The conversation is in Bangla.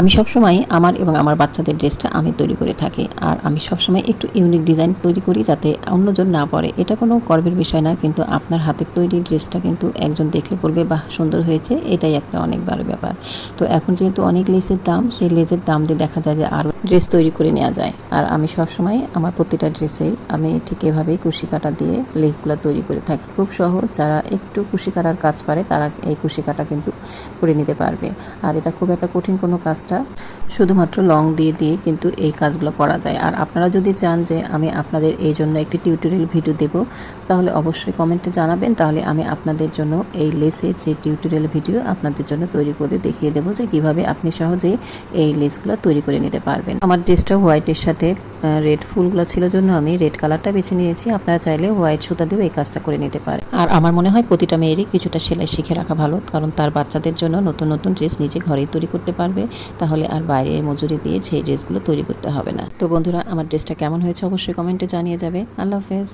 আমি সবসময় আমার এবং আমার বাচ্চাদের ড্রেসটা আমি তৈরি করে থাকি। আর আমি সবসময় একটু ইউনিক ডিজাইন তৈরি করি যাতে অন্যজন না পরে। এটা কোনো গর্বের বিষয় না, কিন্তু আপনার হাতের তৈরি ড্রেসটা কিন্তু একজন দেখলে বলবে, বাহ, সুন্দর হয়েছে। এটাই একটা অনেক বড় ব্যাপার। তো এখন যেহেতু অনেক লেসের দাম, সেই লেসের দাম দিয়ে দেখা যায় যে আরও ড্রেস তৈরি করে নেওয়া যায়। আর আমি সবসময় আমার প্রতিটা ড্রেসেই আমি ঠিক এভাবেই কুশি কাটা দিয়ে লেসগুলো তৈরি করে থাকি। খুব সহজ, যারা একটু কুশি কাটার কাজ পারে, তারা এই কুশি কাটা কিন্তু করে নিতে পারবে। আর এটা খুব একটা কঠিন কোনো কাজটা শুধুমাত্র লং দিয়ে দিয়ে কিন্তু এই কাজগুলো করা যায়। আর আপনারা যদি চান যে আমি আপনাদের এই জন্য একটি টিউটোরিয়াল ভিডিও দেব, তাহলে অবশ্যই কমেন্টে জানাবেন। তাহলে আমি আপনাদের জন্য এই লেসের যে টিউটোরিয়াল ভিডিও আপনাদের জন্য তৈরি করে দেখিয়ে দেবো যে কীভাবে আপনি সহজেই এই লেসগুলো তৈরি করে নিতে পারবেন। আমার ড্রেসটা হোয়াইটের সাথে রেড ফুলগুলো ছিল জন্য আমি রেড কালারটা বেছে নিয়েছি। আপনারা চাইলে হোয়াইট সুতা দিয়েও এই কাজটা করে নিতে পারে আর আমার মনে হয় প্রতিটা মেয়েরই কিছুটা সেলাই শিখে রাখা ভালো, কারণ তার বাচ্চাদের জন্য নতুন নতুন ড্রেস নিজে ঘরেই তৈরি করতে পারবে। তাহলে আর বাইরের মজুরি দিয়ে সেই ড্রেসগুলো তৈরি করতে হবে না। তো বন্ধুরা, আমার ড্রেসটা কেমন হয়েছে অবশ্যই কমেন্টে জানিয়ে যাবে। আল্লাহ হাফেজ।